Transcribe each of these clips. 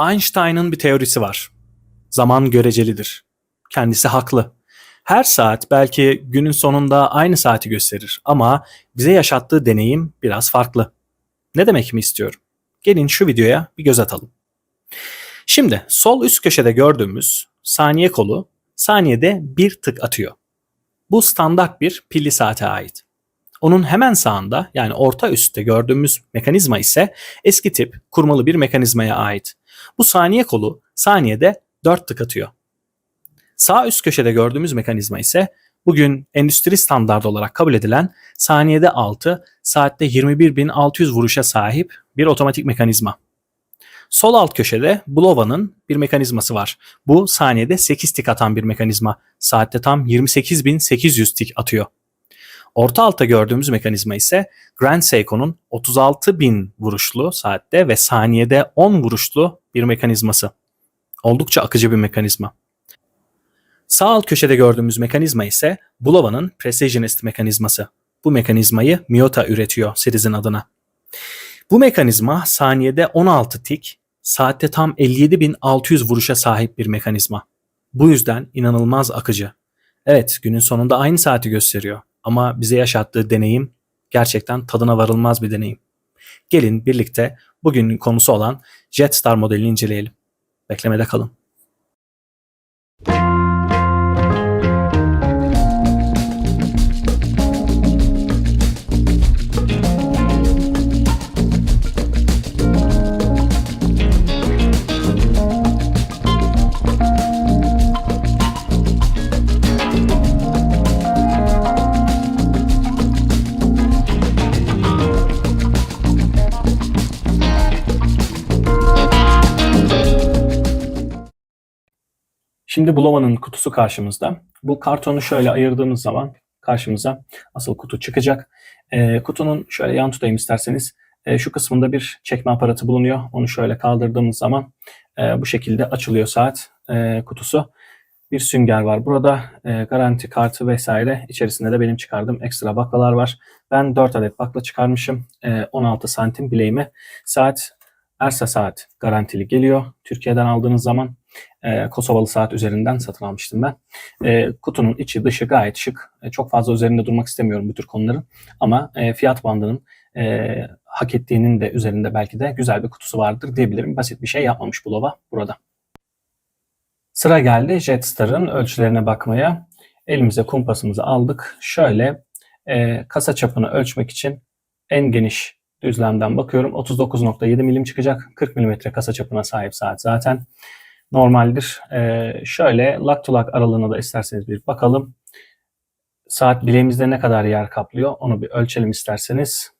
Einstein'ın bir teorisi var. Zaman görecelidir. Kendisi haklı. Her saat belki günün sonunda aynı saati gösterir ama bize yaşattığı deneyim biraz farklı. Ne demek mi istiyorum? Gelin şu videoya bir göz atalım. Şimdi sol üst köşede gördüğümüz saniye kolu saniyede bir tık atıyor. Bu standart bir pilli saate ait. Onun hemen sağında yani orta üstte gördüğümüz mekanizma ise eski tip kurmalı bir mekanizmaya ait. Bu saniye kolu saniyede 4 tık atıyor. Sağ üst köşede gördüğümüz mekanizma ise bugün endüstri standardı olarak kabul edilen saniyede 6, saatte 21.600 vuruşa sahip bir otomatik mekanizma. Sol alt köşede Bulova'nın bir mekanizması var. Bu saniyede 8 tik atan bir mekanizma. Saatte tam 28.800 tik atıyor. Orta altta gördüğümüz mekanizma ise Grand Seiko'nun 36.000 vuruşlu saatte ve saniyede 10 vuruşlu bir mekanizması. Oldukça akıcı bir mekanizma. Sağ alt köşede gördüğümüz mekanizma ise Bulova'nın Precisionist mekanizması. Bu mekanizmayı Miyota üretiyor Series'in adına. Bu mekanizma saniyede 16 tik, saatte tam 57.600 vuruşa sahip bir mekanizma. Bu yüzden inanılmaz akıcı. Evet, günün sonunda aynı saati gösteriyor ama bize yaşattığı deneyim gerçekten tadına varılmaz bir deneyim. Gelin birlikte bugünün konusu olan Jetstar modelini inceleyelim. Beklemede kalın. Şimdi Bulova'nın kutusu karşımızda. Bu kartonu şöyle ayırdığımız zaman karşımıza asıl kutu çıkacak. Ee, kutunun şöyle yan tutayım isterseniz. Ee, şu kısmında bir çekme aparatı bulunuyor. Onu şöyle kaldırdığımız zaman e, bu şekilde açılıyor saat e, kutusu. Bir sünger var burada. E, garanti kartı vesaire. İçerisinde de benim çıkardığım ekstra baklalar var. Ben 4 adet bakla çıkarmışım. E, 16 santim bileğime. Saat Ersa saat garantili geliyor. Türkiye'den aldığınız zaman e, Kosovalı saat üzerinden satın almıştım ben. E, kutunun içi dışı gayet şık. E, çok fazla üzerinde durmak istemiyorum bu tür konuların. Ama e, fiyat bandının e, hak ettiğinin de üzerinde belki de güzel bir kutusu vardır diyebilirim. Basit bir şey yapmamış Bulova burada. Sıra geldi Jetstar'ın ölçülerine bakmaya. Elimize kumpasımızı aldık. Şöyle e, kasa çapını ölçmek için en geniş düzlemden bakıyorum. 39.7 milim çıkacak. 40 milimetre kasa çapına sahip saat zaten normaldir. Ee, şöyle lak to lak aralığına da isterseniz bir bakalım. Saat bileğimizde ne kadar yer kaplıyor onu bir ölçelim isterseniz.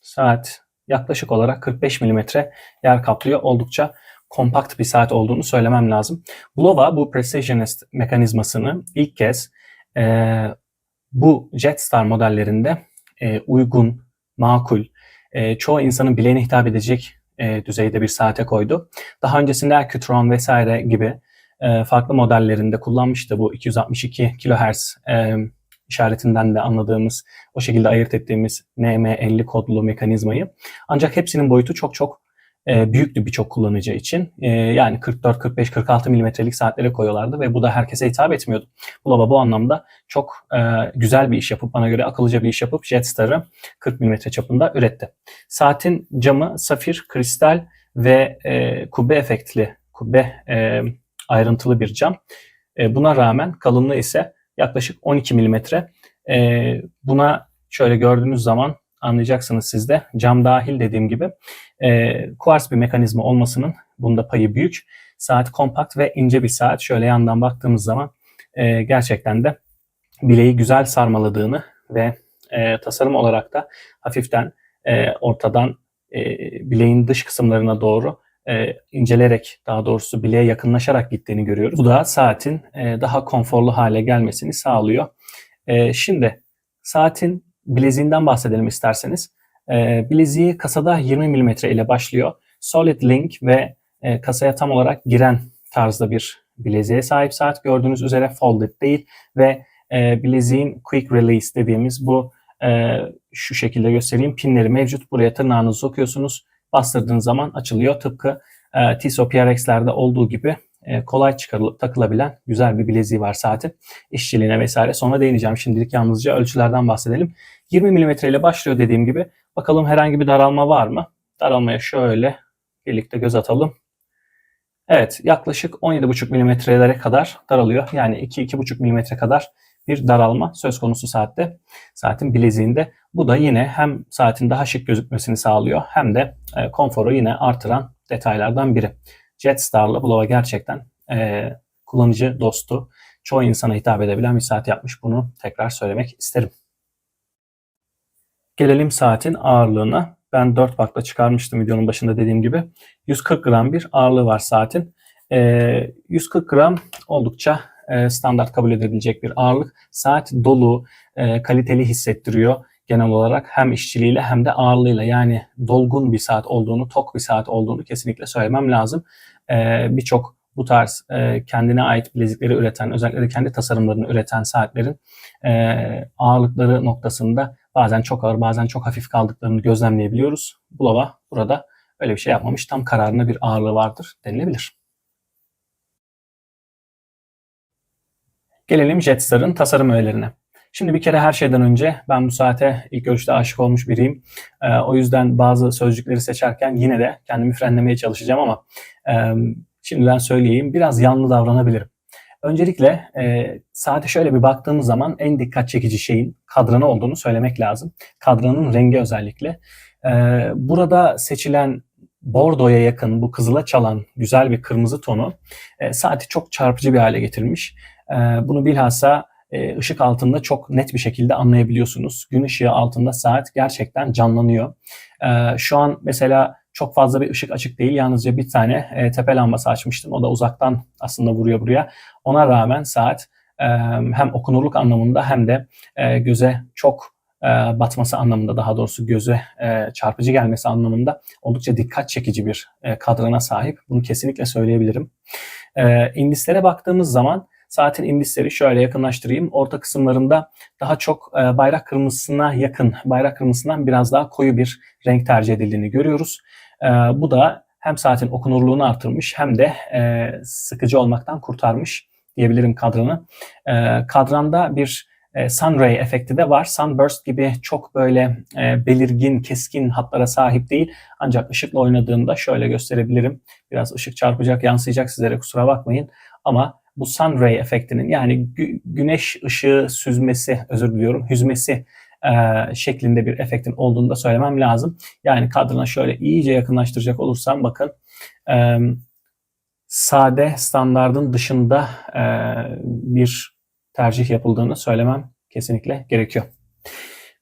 Saat yaklaşık olarak 45 milimetre yer kaplıyor. Oldukça kompakt bir saat olduğunu söylemem lazım. Bulova bu Precisionist mekanizmasını ilk kez e, bu Jetstar modellerinde e, uygun, makul, e, çoğu insanın bileğine hitap edecek e, düzeyde bir saate koydu. Daha öncesinde Accutron vesaire gibi e, farklı modellerinde kullanmıştı bu 262 kHz e, işaretinden de anladığımız, o şekilde ayırt ettiğimiz NM50 kodlu mekanizmayı. Ancak hepsinin boyutu çok çok e, büyüktü birçok kullanıcı için. E, yani 44, 45, 46 milimetrelik saatlere koyuyorlardı ve bu da herkese hitap etmiyordu. Bulova bu anlamda çok e, güzel bir iş yapıp, bana göre akıllıca bir iş yapıp Jetstar'ı 40 milimetre çapında üretti. Saatin camı safir, kristal ve e, kubbe efektli, kubbe e, ayrıntılı bir cam. E, buna rağmen kalınlığı ise yaklaşık 12 milimetre. E, buna şöyle gördüğünüz zaman anlayacaksınız siz de. Cam dahil dediğim gibi e, kuars bir mekanizma olmasının bunda payı büyük. Saat kompakt ve ince bir saat. Şöyle yandan baktığımız zaman e, gerçekten de bileği güzel sarmaladığını ve e, tasarım olarak da hafiften e, ortadan e, bileğin dış kısımlarına doğru e, incelerek daha doğrusu bileğe yakınlaşarak gittiğini görüyoruz. Bu da saatin e, daha konforlu hale gelmesini sağlıyor. E, şimdi saatin bileziğinden bahsedelim isterseniz. E, bileziği kasada 20 mm ile başlıyor. Solid Link ve e, kasaya tam olarak giren tarzda bir bileziğe sahip saat. Gördüğünüz üzere folded değil ve e, bileziğin quick release dediğimiz bu e, şu şekilde göstereyim. Pinleri mevcut. Buraya tırnağınızı sokuyorsunuz. Bastırdığınız zaman açılıyor. Tıpkı e, Tissot PRX'lerde olduğu gibi kolay çıkarılıp takılabilen güzel bir bileziği var saatin. İşçiliğine vesaire sonra değineceğim. Şimdilik yalnızca ölçülerden bahsedelim. 20 mm ile başlıyor dediğim gibi. Bakalım herhangi bir daralma var mı? Daralmaya şöyle birlikte göz atalım. Evet yaklaşık 17,5 milimetrelere kadar daralıyor. Yani 2-2,5 milimetre kadar bir daralma söz konusu saatte. Saatin bileziğinde. Bu da yine hem saatin daha şık gözükmesini sağlıyor hem de e, konforu yine artıran detaylardan biri. Jetstar'la Bulova gerçekten e, kullanıcı dostu, çoğu insana hitap edebilen bir saat yapmış. Bunu tekrar söylemek isterim. Gelelim saatin ağırlığına. Ben 4 bakla çıkarmıştım videonun başında dediğim gibi. 140 gram bir ağırlığı var saatin. E, 140 gram oldukça e, standart kabul edilebilecek bir ağırlık. Saat dolu, e, kaliteli hissettiriyor genel olarak hem işçiliğiyle hem de ağırlığıyla yani dolgun bir saat olduğunu, tok bir saat olduğunu kesinlikle söylemem lazım. E, Birçok bu tarz e, kendine ait bilezikleri üreten, özellikle de kendi tasarımlarını üreten saatlerin e, ağırlıkları noktasında bazen çok ağır, bazen çok hafif kaldıklarını gözlemleyebiliyoruz. Bulova burada öyle bir şey yapmamış. Tam kararına bir ağırlığı vardır denilebilir. Gelelim Jetstar'ın tasarım öğelerine. Şimdi bir kere her şeyden önce ben bu saate ilk görüşte aşık olmuş biriyim. E, o yüzden bazı sözcükleri seçerken yine de kendimi frenlemeye çalışacağım ama e, şimdiden söyleyeyim biraz yanlı davranabilirim. Öncelikle e, saate şöyle bir baktığımız zaman en dikkat çekici şeyin kadranı olduğunu söylemek lazım. Kadranın rengi özellikle. E, burada seçilen bordoya yakın bu kızıla çalan güzel bir kırmızı tonu e, saati çok çarpıcı bir hale getirmiş. E, bunu bilhassa e, ışık altında çok net bir şekilde anlayabiliyorsunuz. Gün ışığı altında saat gerçekten canlanıyor. E, şu an mesela çok fazla bir ışık açık değil. Yalnızca bir tane e, tepe lambası açmıştım. O da uzaktan aslında vuruyor buraya. Ona rağmen saat hem okunurluk anlamında hem de göze çok batması anlamında daha doğrusu göze çarpıcı gelmesi anlamında oldukça dikkat çekici bir kadrana sahip. Bunu kesinlikle söyleyebilirim. İndislere baktığımız zaman Saatin indisleri şöyle yakınlaştırayım. Orta kısımlarında daha çok e, bayrak kırmızısına yakın, bayrak kırmızısından biraz daha koyu bir renk tercih edildiğini görüyoruz. E, bu da hem saatin okunurluğunu artırmış hem de e, sıkıcı olmaktan kurtarmış diyebilirim kadranı. Kadranda bir sunray efekti de var. Sunburst gibi çok böyle belirgin, keskin hatlara sahip değil. Ancak ışıkla oynadığında şöyle gösterebilirim. Biraz ışık çarpacak, yansıyacak sizlere kusura bakmayın. Ama bu sun ray efektinin yani gü güneş ışığı süzmesi, özür diliyorum, hüzmesi e, şeklinde bir efektin olduğunu da söylemem lazım. Yani kadrına şöyle iyice yakınlaştıracak olursam bakın e, sade standardın dışında e, bir tercih yapıldığını söylemem kesinlikle gerekiyor.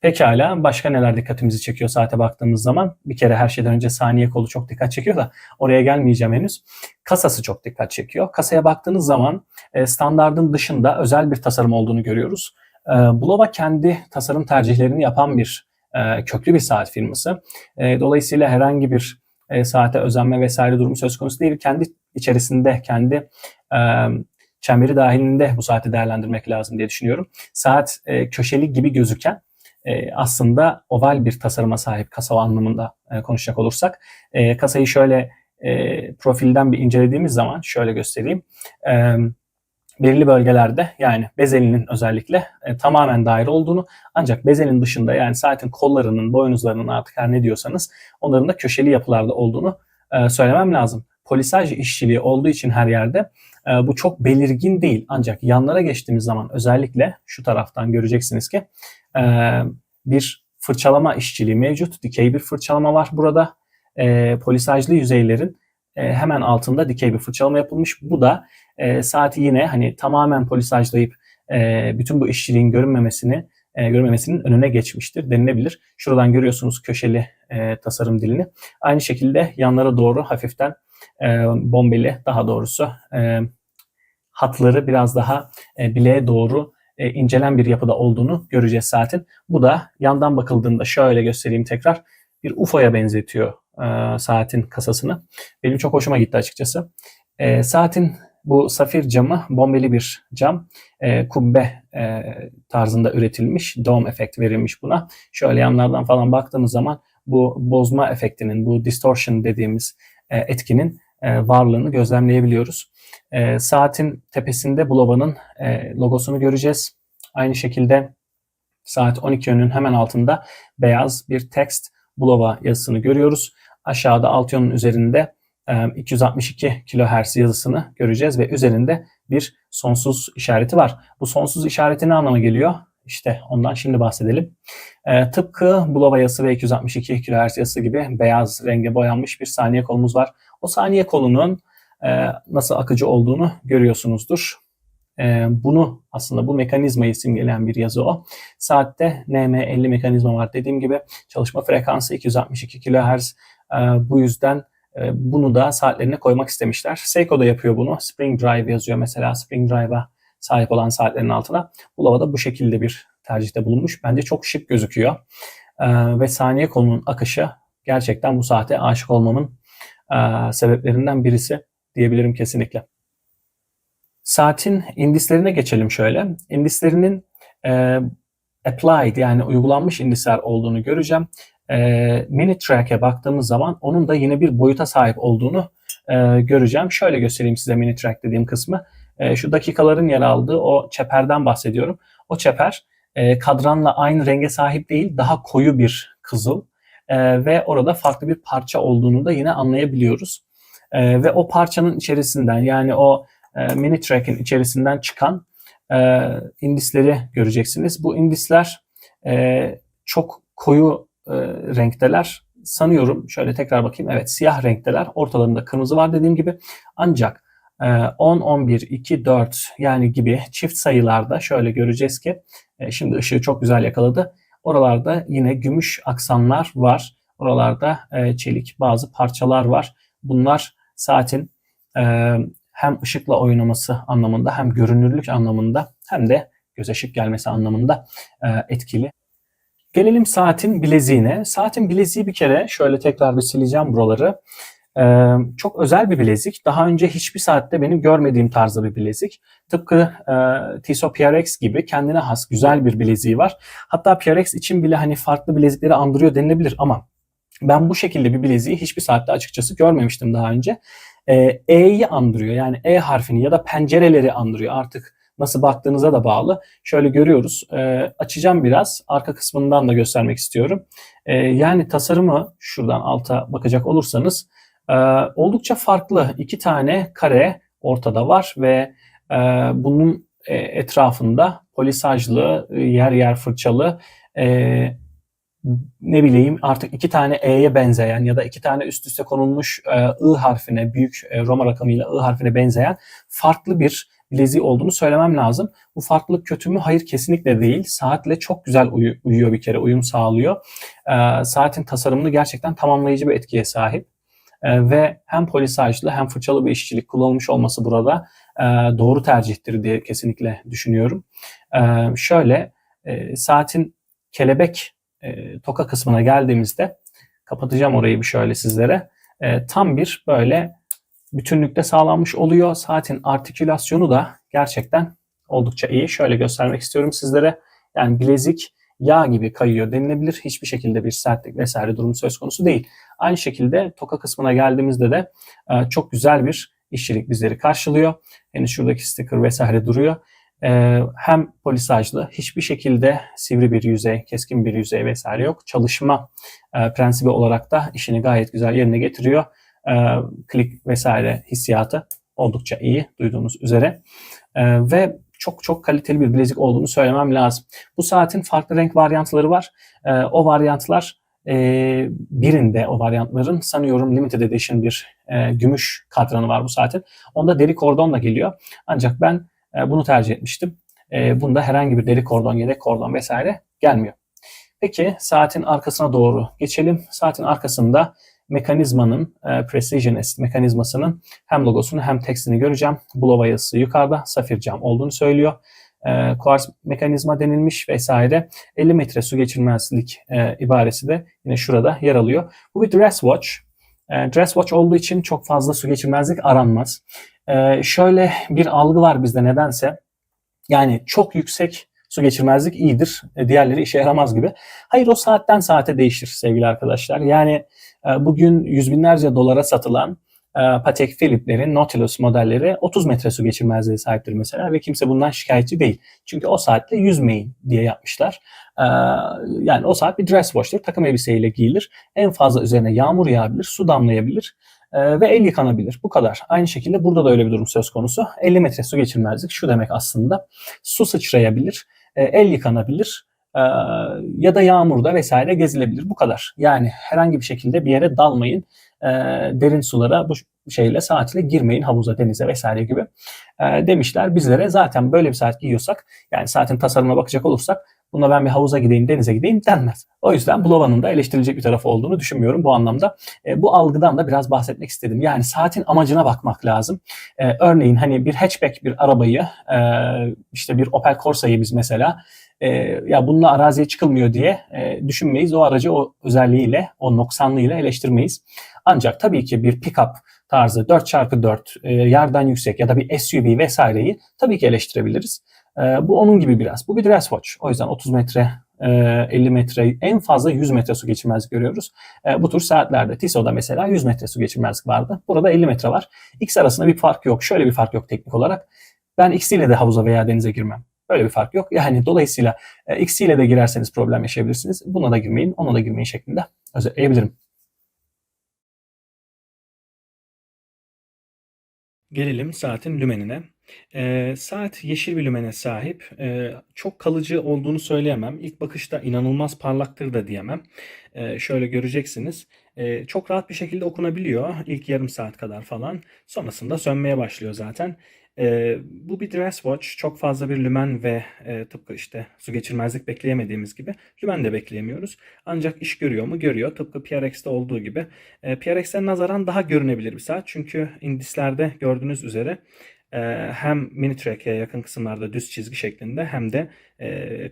Pekala başka neler dikkatimizi çekiyor saate baktığımız zaman? Bir kere her şeyden önce saniye kolu çok dikkat çekiyor da oraya gelmeyeceğim henüz. Kasası çok dikkat çekiyor. Kasaya baktığınız zaman e, standardın dışında özel bir tasarım olduğunu görüyoruz. E, Bulova kendi tasarım tercihlerini yapan bir e, köklü bir saat firması. Dolayısıyla herhangi bir saate özenme vesaire durumu söz konusu değil. Kendi içerisinde, kendi çemberi dahilinde bu saati değerlendirmek lazım diye düşünüyorum. Saat köşeli gibi gözüken e, aslında oval bir tasarıma sahip kasa anlamında e, konuşacak olursak. E, kasayı şöyle e, profilden bir incelediğimiz zaman şöyle göstereyim. E, belirli bölgelerde yani bezelinin özellikle e, tamamen daire olduğunu ancak bezelin dışında yani saatin kollarının, boynuzlarının artık her ne diyorsanız onların da köşeli yapılarda olduğunu e, söylemem lazım. Polisaj işçiliği olduğu için her yerde e, bu çok belirgin değil ancak yanlara geçtiğimiz zaman özellikle şu taraftan göreceksiniz ki e, bir fırçalama işçiliği mevcut. Dikey bir fırçalama var burada. E, polisajlı yüzeylerin e, hemen altında dikey bir fırçalama yapılmış. Bu da e, saati yine hani tamamen polisajlayıp bütün bu işçiliğin görünmemesini e, görmemesinin önüne geçmiştir denilebilir. Şuradan görüyorsunuz köşeli e, tasarım dilini. Aynı şekilde yanlara doğru hafiften e, bombeli daha doğrusu e, hatları biraz daha e, bileğe doğru e, incelen bir yapıda olduğunu göreceğiz saatin. Bu da yandan bakıldığında şöyle göstereyim tekrar bir UFO'ya benzetiyor e, saatin kasasını. Benim çok hoşuma gitti açıkçası. E, saatin bu safir camı bombeli bir cam. E, kubbe e, tarzında üretilmiş. Dome efekt verilmiş buna. Şöyle yanlardan falan baktığımız zaman bu bozma efektinin, bu distortion dediğimiz etkinin e, varlığını gözlemleyebiliyoruz. E, saatin tepesinde Bulova'nın e, logosunu göreceğiz. Aynı şekilde saat 12 yönünün hemen altında beyaz bir text Bulova yazısını görüyoruz. Aşağıda alt yönün üzerinde e, 262 kHz yazısını göreceğiz ve üzerinde bir sonsuz işareti var. Bu sonsuz işareti ne anlama geliyor? İşte ondan şimdi bahsedelim. E, tıpkı Bulova yazısı ve 262 kHz yazısı gibi beyaz renge boyanmış bir saniye kolumuz var. O saniye kolunun e, nasıl akıcı olduğunu görüyorsunuzdur. E, bunu aslında bu mekanizmayı simgeleyen bir yazı o. Saatte NM50 mekanizma var. Dediğim gibi çalışma frekansı 262 kHz. E, bu yüzden e, bunu da saatlerine koymak istemişler. Seiko da yapıyor bunu. Spring Drive yazıyor mesela. Spring Drive'a sahip olan saatlerin altına. Bulava da bu şekilde bir tercihte bulunmuş. Bence çok şık gözüküyor. E, ve saniye kolunun akışı gerçekten bu saate aşık olmamın e, sebeplerinden birisi diyebilirim kesinlikle. Saatin indislerine geçelim şöyle. İndislerinin e, applied yani uygulanmış indisler olduğunu göreceğim. E, mini track'e baktığımız zaman onun da yine bir boyuta sahip olduğunu e, göreceğim. Şöyle göstereyim size mini track dediğim kısmı. E, şu dakikaların yer aldığı o çeperden bahsediyorum. O çeper e, kadranla aynı renge sahip değil, daha koyu bir kızıl e, ve orada farklı bir parça olduğunu da yine anlayabiliyoruz. E, ve o parçanın içerisinden yani o e, mini track'in içerisinden çıkan e, indisleri göreceksiniz. Bu indisler e, çok koyu e, renkteler. Sanıyorum şöyle tekrar bakayım. Evet siyah renkteler. Ortalarında kırmızı var dediğim gibi. Ancak 10, 11, 2, 4 yani gibi çift sayılarda şöyle göreceğiz ki e, şimdi ışığı çok güzel yakaladı. Oralarda yine gümüş aksanlar var. Oralarda e, çelik bazı parçalar var. Bunlar saatin e, hem ışıkla oynaması anlamında hem görünürlük anlamında hem de göze şık gelmesi anlamında etkili. Gelelim saatin bileziğine. Saatin bileziği bir kere şöyle tekrar bir sileceğim buraları. Ee, çok özel bir bilezik. Daha önce hiçbir saatte benim görmediğim tarzda bir bilezik. Tıpkı e, Tissot PRX gibi kendine has güzel bir bileziği var. Hatta PRX için bile hani farklı bilezikleri andırıyor denilebilir ama ben bu şekilde bir bileziği hiçbir saatte açıkçası görmemiştim daha önce. Ee, E'yi andırıyor yani E harfini ya da pencereleri andırıyor artık nasıl baktığınıza da bağlı. Şöyle görüyoruz. E, açacağım biraz. Arka kısmından da göstermek istiyorum. E, yani tasarımı şuradan alta bakacak olursanız e, oldukça farklı. iki tane kare ortada var ve e, bunun e, etrafında polisajlı, yer yer fırçalı, e, ne bileyim artık iki tane E'ye benzeyen ya da iki tane üst üste konulmuş e, I harfine, büyük e, Roma rakamıyla I harfine benzeyen farklı bir bileziği olduğunu söylemem lazım. Bu farklılık kötü mü? Hayır kesinlikle değil. Saatle çok güzel uyu, uyuyor bir kere, uyum sağlıyor. E, saatin tasarımını gerçekten tamamlayıcı bir etkiye sahip. E, ve hem polisajlı hem fırçalı bir işçilik kullanılmış olması burada e, doğru tercihtir diye kesinlikle düşünüyorum. E, şöyle e, saatin kelebek e, toka kısmına geldiğimizde kapatacağım orayı bir şöyle sizlere. E, tam bir böyle bütünlükte sağlanmış oluyor. Saatin artikülasyonu da gerçekten oldukça iyi. Şöyle göstermek istiyorum sizlere. Yani bilezik yağ gibi kayıyor denilebilir. Hiçbir şekilde bir sertlik vesaire durumu söz konusu değil. Aynı şekilde toka kısmına geldiğimizde de e, çok güzel bir işçilik bizleri karşılıyor. Yani şuradaki sticker vesaire duruyor. E, hem polisajlı, hiçbir şekilde sivri bir yüzey, keskin bir yüzey vesaire yok. Çalışma e, prensibi olarak da işini gayet güzel yerine getiriyor e, klik vesaire hissiyatı oldukça iyi duyduğunuz üzere. E, ve çok çok kaliteli bir bilezik olduğunu söylemem lazım. Bu saatin farklı renk varyantları var. E, o varyantlar e, birinde o varyantların sanıyorum limited edition bir e, gümüş kadranı var bu saatin. Onda deri kordonla geliyor. Ancak ben e, bunu tercih etmiştim. E, bunda herhangi bir deri kordon, yedek kordon vesaire gelmiyor. Peki saatin arkasına doğru geçelim. Saatin arkasında mekanizmanın, e, Precision mekanizmasının hem logosunu hem tekstini göreceğim. Bulova yukarıda, safir cam olduğunu söylüyor. E, kuars mekanizma denilmiş vesaire. 50 metre su geçirmezlik e, ibaresi de yine şurada yer alıyor. Bu bir dress watch. E, dress watch olduğu için çok fazla su geçirmezlik aranmaz. E, şöyle bir algı var bizde nedense. Yani çok yüksek su geçirmezlik iyidir. E, diğerleri işe yaramaz gibi. Hayır o saatten saate değişir sevgili arkadaşlar. Yani bugün yüz binlerce dolara satılan e, Patek Philippe'lerin Nautilus modelleri 30 metre su geçirmezliğe sahiptir mesela ve kimse bundan şikayetçi değil. Çünkü o saatte yüzmeyin diye yapmışlar. E, yani o saat bir dress wash'tur. Takım elbiseyle giyilir. En fazla üzerine yağmur yağabilir, su damlayabilir e, ve el yıkanabilir. Bu kadar. Aynı şekilde burada da öyle bir durum söz konusu. 50 metre su geçirmezlik şu demek aslında. Su sıçrayabilir, e, el yıkanabilir ya da yağmurda vesaire gezilebilir. Bu kadar. Yani herhangi bir şekilde bir yere dalmayın. E, derin sulara bu şeyle saatle girmeyin havuza, denize vesaire gibi e, demişler bizlere. Zaten böyle bir saat giyiyorsak yani saatin tasarımına bakacak olursak buna ben bir havuza gideyim, denize gideyim denmez. O yüzden Bulova'nın da eleştirilecek bir tarafı olduğunu düşünmüyorum bu anlamda. E, bu algıdan da biraz bahsetmek istedim. Yani saatin amacına bakmak lazım. E, örneğin hani bir hatchback bir arabayı, e, işte bir Opel Corsa'yı biz mesela e, ya bununla araziye çıkılmıyor diye e, düşünmeyiz. O aracı o özelliğiyle, o noksanlığıyla eleştirmeyiz. Ancak tabii ki bir pick-up tarzı 4x4 e, yerden yüksek ya da bir SUV vesaireyi tabii ki eleştirebiliriz. E, bu onun gibi biraz. Bu bir dress watch. O yüzden 30 metre 50 metre en fazla 100 metre su geçirmezlik görüyoruz. E, bu tür saatlerde Tissot'da mesela 100 metre su geçirmezlik vardı. Burada 50 metre var. X arasında bir fark yok. Şöyle bir fark yok teknik olarak. Ben X ile de havuza veya denize girmem. Böyle bir fark yok. Yani dolayısıyla X ile de girerseniz problem yaşayabilirsiniz. Buna da girmeyin, ona da girmeyin şeklinde özetleyebilirim. Gelelim saatin lümenine. E, saat yeşil bir lümene sahip. E, çok kalıcı olduğunu söyleyemem. İlk bakışta inanılmaz parlaktır da diyemem. E, şöyle göreceksiniz. E, çok rahat bir şekilde okunabiliyor. İlk yarım saat kadar falan. Sonrasında sönmeye başlıyor zaten. E, bu bir dress watch. Çok fazla bir lümen ve e, tıpkı işte su geçirmezlik bekleyemediğimiz gibi lümen de bekleyemiyoruz. Ancak iş görüyor mu? Görüyor. Tıpkı PRX'te olduğu gibi. E, PRX'e nazaran daha görünebilir bir saat. Çünkü indislerde gördüğünüz üzere hem mini track'e yakın kısımlarda düz çizgi şeklinde hem de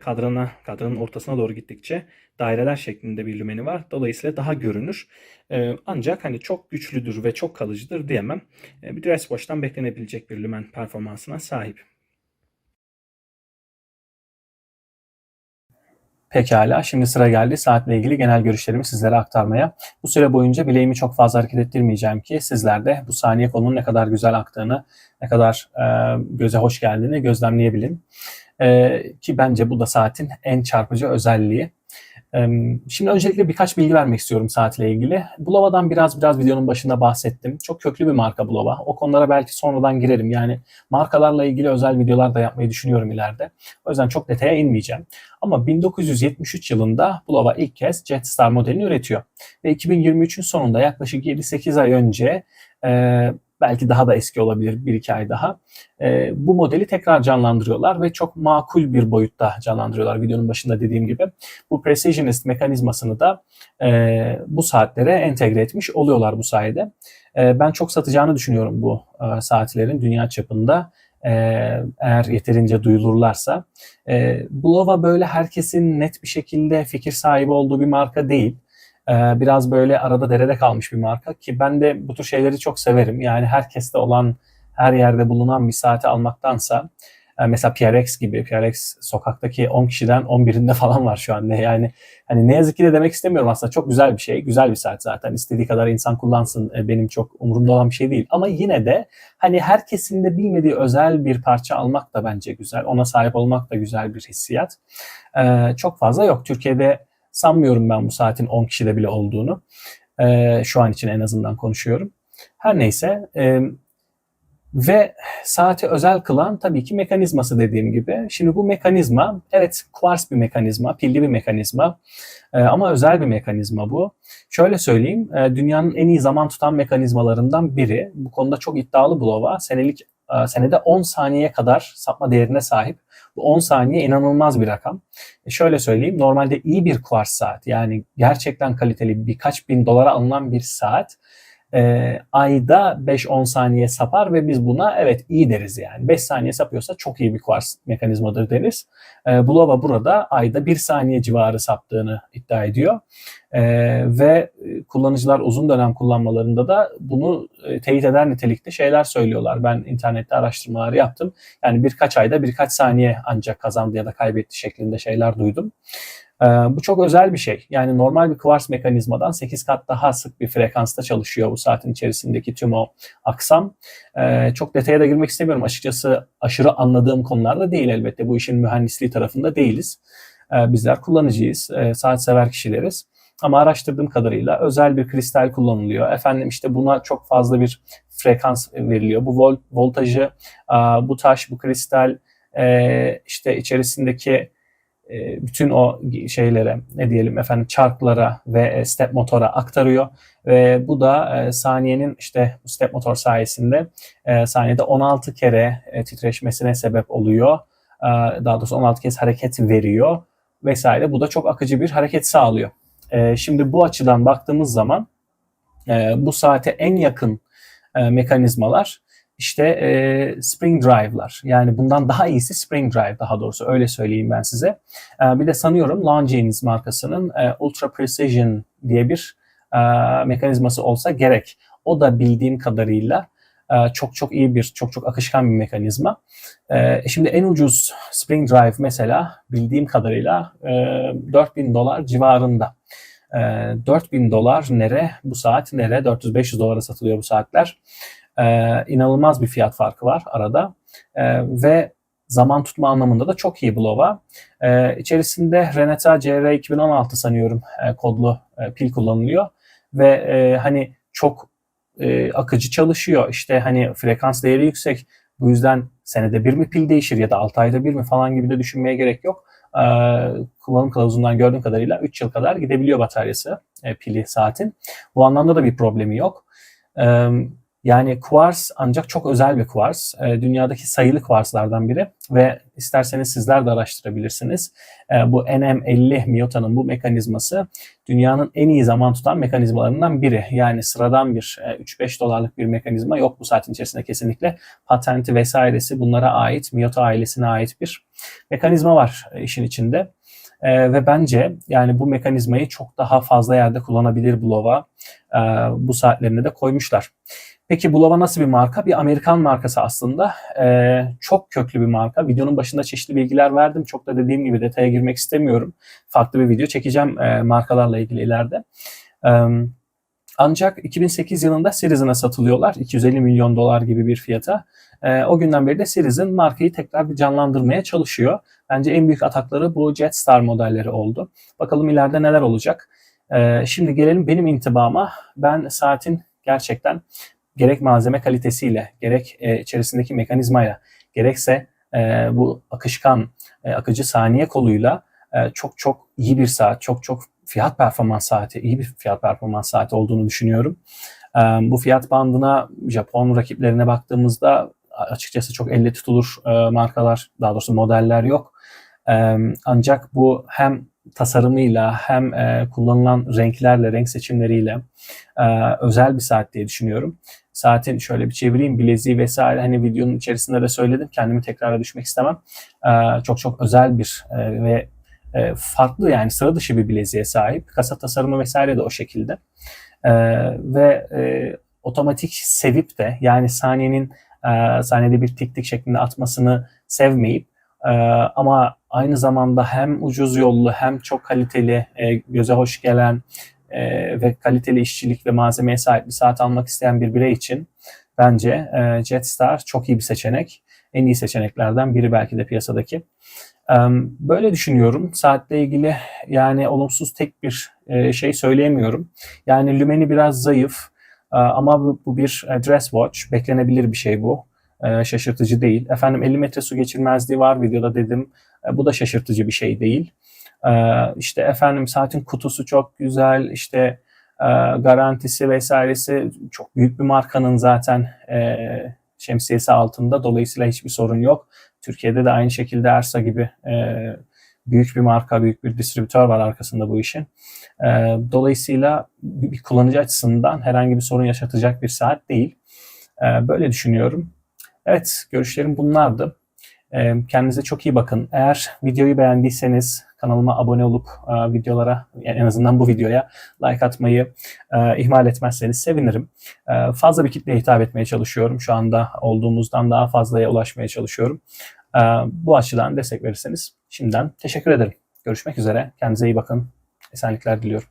kadrana, kadranın ortasına doğru gittikçe daireler şeklinde bir lümeni var. Dolayısıyla daha görünür. Ancak hani çok güçlüdür ve çok kalıcıdır diyemem. Bir dress watch'tan beklenebilecek bir lümen performansına sahip. Pekala, şimdi sıra geldi saatle ilgili genel görüşlerimi sizlere aktarmaya. Bu süre boyunca bileğimi çok fazla hareket ettirmeyeceğim ki sizler de bu saniye kolunun ne kadar güzel aktığını, ne kadar e, göze hoş geldiğini gözlemleyebilin. E, ki bence bu da saatin en çarpıcı özelliği. Şimdi öncelikle birkaç bilgi vermek istiyorum saatle ilgili. Bulova'dan biraz biraz videonun başında bahsettim. Çok köklü bir marka Bulova. O konulara belki sonradan girerim. Yani markalarla ilgili özel videolar da yapmayı düşünüyorum ileride. O yüzden çok detaya inmeyeceğim. Ama 1973 yılında Bulova ilk kez Jetstar modelini üretiyor. Ve 2023'ün sonunda yaklaşık 7-8 ay önce belki daha da eski olabilir bir iki ay daha. E, bu modeli tekrar canlandırıyorlar ve çok makul bir boyutta canlandırıyorlar videonun başında dediğim gibi. Bu Precisionist mekanizmasını da e, bu saatlere entegre etmiş oluyorlar bu sayede. E, ben çok satacağını düşünüyorum bu e, saatlerin dünya çapında e, eğer yeterince duyulurlarsa. E, Bulova böyle herkesin net bir şekilde fikir sahibi olduğu bir marka değil. Ee, biraz böyle arada derede kalmış bir marka ki ben de bu tür şeyleri çok severim. Yani herkeste olan, her yerde bulunan bir saati almaktansa e, mesela PRX gibi, PRX sokaktaki 10 kişiden 11'inde falan var şu anda. Yani hani ne yazık ki de demek istemiyorum aslında çok güzel bir şey, güzel bir saat zaten. İstediği kadar insan kullansın e, benim çok umurumda olan bir şey değil. Ama yine de hani herkesin de bilmediği özel bir parça almak da bence güzel. Ona sahip olmak da güzel bir hissiyat. Ee, çok fazla yok. Türkiye'de Sanmıyorum ben bu saatin 10 kişide bile olduğunu. E, şu an için en azından konuşuyorum. Her neyse e, ve saati özel kılan tabii ki mekanizması dediğim gibi. Şimdi bu mekanizma evet kuars bir mekanizma, pilli bir mekanizma e, ama özel bir mekanizma bu. Şöyle söyleyeyim e, dünyanın en iyi zaman tutan mekanizmalarından biri. Bu konuda çok iddialı Bulova. Senelik e, senede 10 saniyeye kadar sapma değerine sahip. Bu 10 saniye inanılmaz bir rakam. E şöyle söyleyeyim normalde iyi bir kuars saat yani gerçekten kaliteli birkaç bin dolara alınan bir saat e, ayda 5-10 saniye sapar ve biz buna evet iyi deriz yani. 5 saniye sapıyorsa çok iyi bir kuars mekanizmadır deriz. E, Bulova burada ayda 1 saniye civarı saptığını iddia ediyor. E, ve kullanıcılar uzun dönem kullanmalarında da bunu e, teyit eder nitelikte şeyler söylüyorlar. Ben internette araştırmalar yaptım. Yani birkaç ayda birkaç saniye ancak kazandı ya da kaybetti şeklinde şeyler duydum. Ee, bu çok özel bir şey. Yani normal bir kuvars mekanizmadan 8 kat daha sık bir frekansta çalışıyor bu saatin içerisindeki tüm o aksam. Ee, çok detaya da girmek istemiyorum. Açıkçası aşırı anladığım konularda değil elbette. Bu işin mühendisliği tarafında değiliz. Ee, bizler kullanıcıyız. Ee, saat sever kişileriz. Ama araştırdığım kadarıyla özel bir kristal kullanılıyor. Efendim işte buna çok fazla bir frekans veriliyor. Bu vol voltajı, bu taş, bu kristal e, işte içerisindeki bütün o şeylere ne diyelim efendim çarklara ve step motora aktarıyor ve bu da e, saniyenin işte step motor sayesinde saniyede 16 kere titreşmesine sebep oluyor. Daha doğrusu 16 kez hareket veriyor vesaire. Bu da çok akıcı bir hareket sağlıyor. Şimdi bu açıdan baktığımız zaman bu saate en yakın mekanizmalar işte e, Spring Drive'lar. Yani bundan daha iyisi Spring Drive daha doğrusu öyle söyleyeyim ben size. E, bir de sanıyorum Longines markasının e, Ultra Precision diye bir e, mekanizması olsa gerek. O da bildiğim kadarıyla çok çok iyi bir, çok çok akışkan bir mekanizma. Şimdi en ucuz Spring Drive mesela bildiğim kadarıyla e, 4000 dolar civarında. 4000 dolar nere bu saat nere 400-500 dolara satılıyor bu saatler. E, inanılmaz bir fiyat farkı var arada. E, ve zaman tutma anlamında da çok iyi Blova. E, içerisinde Renata CR 2016 sanıyorum e, kodlu e, pil kullanılıyor. Ve e, hani çok e, akıcı çalışıyor. İşte hani frekans değeri yüksek. Bu yüzden senede bir mi pil değişir ya da 6 ayda bir mi falan gibi de düşünmeye gerek yok. E, kullanım kılavuzundan gördüğüm kadarıyla 3 yıl kadar gidebiliyor bataryası, e, pili saatin. Bu anlamda da bir problemi yok. E, yani kuvars ancak çok özel bir kuvars. E, dünyadaki sayılı kuvarslardan biri ve isterseniz sizler de araştırabilirsiniz. E, bu NM50 Miyota'nın bu mekanizması dünyanın en iyi zaman tutan mekanizmalarından biri. Yani sıradan bir e, 3-5 dolarlık bir mekanizma yok bu saatin içerisinde kesinlikle. Patenti vesairesi bunlara ait, Miyota ailesine ait bir mekanizma var e, işin içinde. E, ve bence yani bu mekanizmayı çok daha fazla yerde kullanabilir Bulova. E, bu saatlerine de koymuşlar. Peki Bulova nasıl bir marka? Bir Amerikan markası aslında. Ee, çok köklü bir marka. Videonun başında çeşitli bilgiler verdim. Çok da dediğim gibi detaya girmek istemiyorum. Farklı bir video çekeceğim e, markalarla ilgili ileride. Ee, ancak 2008 yılında Citizen'a satılıyorlar. 250 milyon dolar gibi bir fiyata. Ee, o günden beri de Citizen markayı tekrar bir canlandırmaya çalışıyor. Bence en büyük atakları bu Jetstar modelleri oldu. Bakalım ileride neler olacak. Ee, şimdi gelelim benim intibama. Ben saatin gerçekten gerek malzeme kalitesiyle, gerek e, içerisindeki mekanizmayla, gerekse e, bu akışkan, e, akıcı saniye koluyla e, çok çok iyi bir saat, çok çok fiyat performans saati, iyi bir fiyat performans saati olduğunu düşünüyorum. E, bu fiyat bandına Japon rakiplerine baktığımızda açıkçası çok elle tutulur e, markalar, daha doğrusu modeller yok. E, ancak bu hem tasarımıyla hem e, kullanılan renklerle, renk seçimleriyle e, özel bir saat diye düşünüyorum. Saatin şöyle bir çevireyim, bileziği vesaire hani videonun içerisinde de söyledim. Kendimi tekrara düşmek istemem. E, çok çok özel bir e, ve e, farklı yani sıra dışı bir bileziğe sahip. Kasa tasarımı vesaire de o şekilde. E, ve e, otomatik sevip de yani saniyenin e, saniyede bir tik tik şeklinde atmasını sevmeyip e, ama aynı zamanda hem ucuz yollu hem çok kaliteli, e, göze hoş gelen e, ve kaliteli işçilik ve malzemeye sahip bir saat almak isteyen bir birey için bence e, Jetstar çok iyi bir seçenek. En iyi seçeneklerden biri belki de piyasadaki. E, böyle düşünüyorum. Saatle ilgili yani olumsuz tek bir e, şey söyleyemiyorum. Yani lümeni biraz zayıf e, ama bu, bu bir e, dress watch. Beklenebilir bir şey bu. E, şaşırtıcı değil. Efendim 50 metre su geçirmezliği var videoda dedim. E, bu da şaşırtıcı bir şey değil. E, işte efendim saatin kutusu çok güzel. İşte e, garantisi vesairesi çok büyük bir markanın zaten e, şemsiyesi altında. Dolayısıyla hiçbir sorun yok. Türkiye'de de aynı şekilde Ersa gibi büyük bir marka, büyük bir distribütör var arkasında bu işin. Dolayısıyla bir kullanıcı açısından herhangi bir sorun yaşatacak bir saat değil. Böyle düşünüyorum. Evet, görüşlerim bunlardı. Kendinize çok iyi bakın. Eğer videoyu beğendiyseniz kanalıma abone olup videolara en azından bu videoya like atmayı ihmal etmezseniz sevinirim. Fazla bir kitleye hitap etmeye çalışıyorum. Şu anda olduğumuzdan daha fazlaya ulaşmaya çalışıyorum. Bu açıdan destek verirseniz şimdiden teşekkür ederim. Görüşmek üzere. Kendinize iyi bakın. Esenlikler diliyorum.